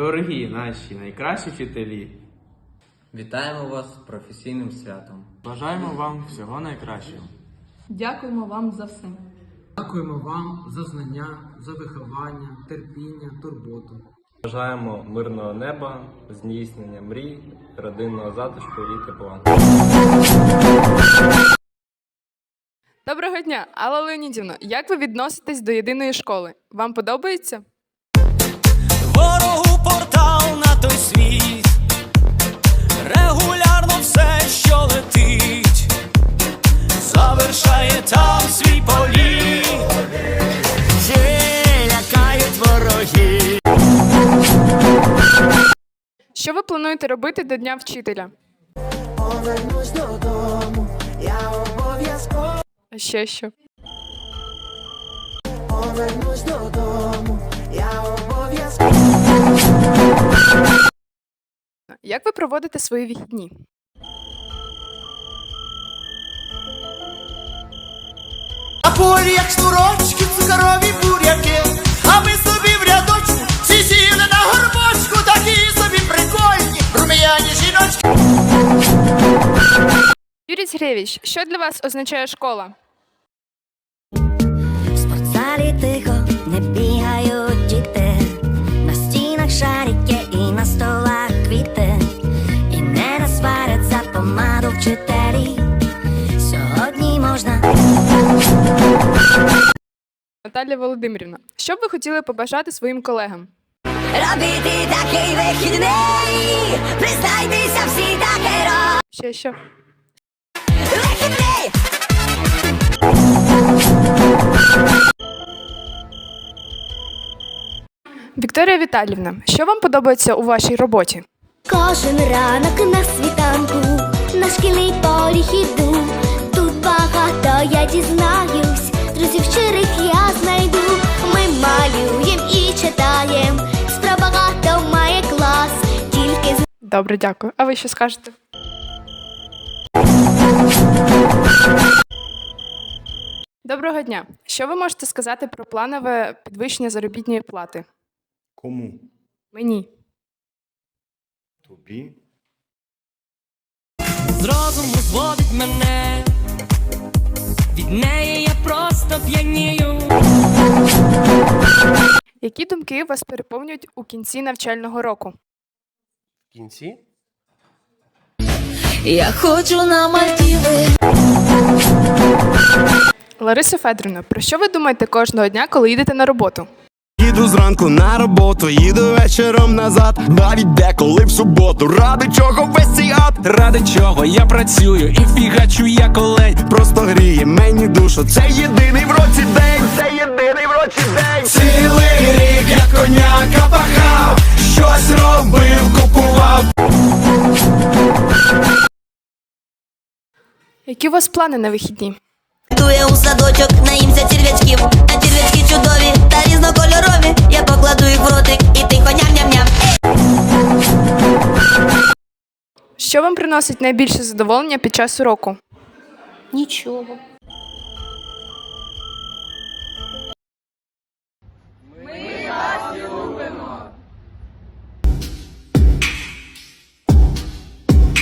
Дорогі наші найкращі вчителі, Вітаємо вас з професійним святом. бажаємо вам всього найкращого. Дякуємо вам за все. Дякуємо вам за знання, за виховання, терпіння, турботу. Бажаємо мирного неба, здійснення мрій, родинного затишку і тепла. Доброго дня, Алла Леонідівна. Як ви відноситесь до єдиної школи? Вам подобається? Той світ, регулярно все, що летить, завершає там свій політ, лякають вороги. Що ви плануєте робити до Дня вчителя? Повернусь додому, я обов'язково А ще що? повернусь додому, Як ви проводите свої вихідні? А полі, як шнурочки, цукрові буряки, а ми собі в рядочку, всі сіли на горбочку, такі собі прикольні, рум'яні жіночки. Юрій Сергійович, що для вас означає школа? В спортзалі тихо Наталія Володимирівна, що б ви хотіли побажати своїм колегам? Робити такий вихідний, признайтеся всі таке ро. Ще що? Вихідний! Вікторія Віталівна, що вам подобається у вашій роботі? Кожен ранок на світанку, на шкільний поріг іду. Тут багато я дізнаюсь, Добре, дякую. А ви що скажете? Доброго дня. Що ви можете сказати про планове підвищення заробітної плати? Кому? Мені. Тобі? З розуму зводить мене, від неї я просто п'янію. Які думки вас переповнюють у кінці навчального року? В кінці? Я хочу на Мальдіви. Лариса Федорівна, про що ви думаєте кожного дня, коли їдете на роботу? Їду зранку на роботу, їду вечором назад, навіть деколи в суботу. Ради чого весь цей ад? Ради чого я працюю і фігачу я колень. Просто гріє мені душу. Це єдиний в році день, це єдиний в році день. Які у вас плани на вихідні? Дує у садочок, наїмся черв'ячків, а черв'ячки чудові та різнокольорові. Я покладу їх в ротик і тихо ням-ням-ням. Що вам приносить найбільше задоволення під час уроку? нічого.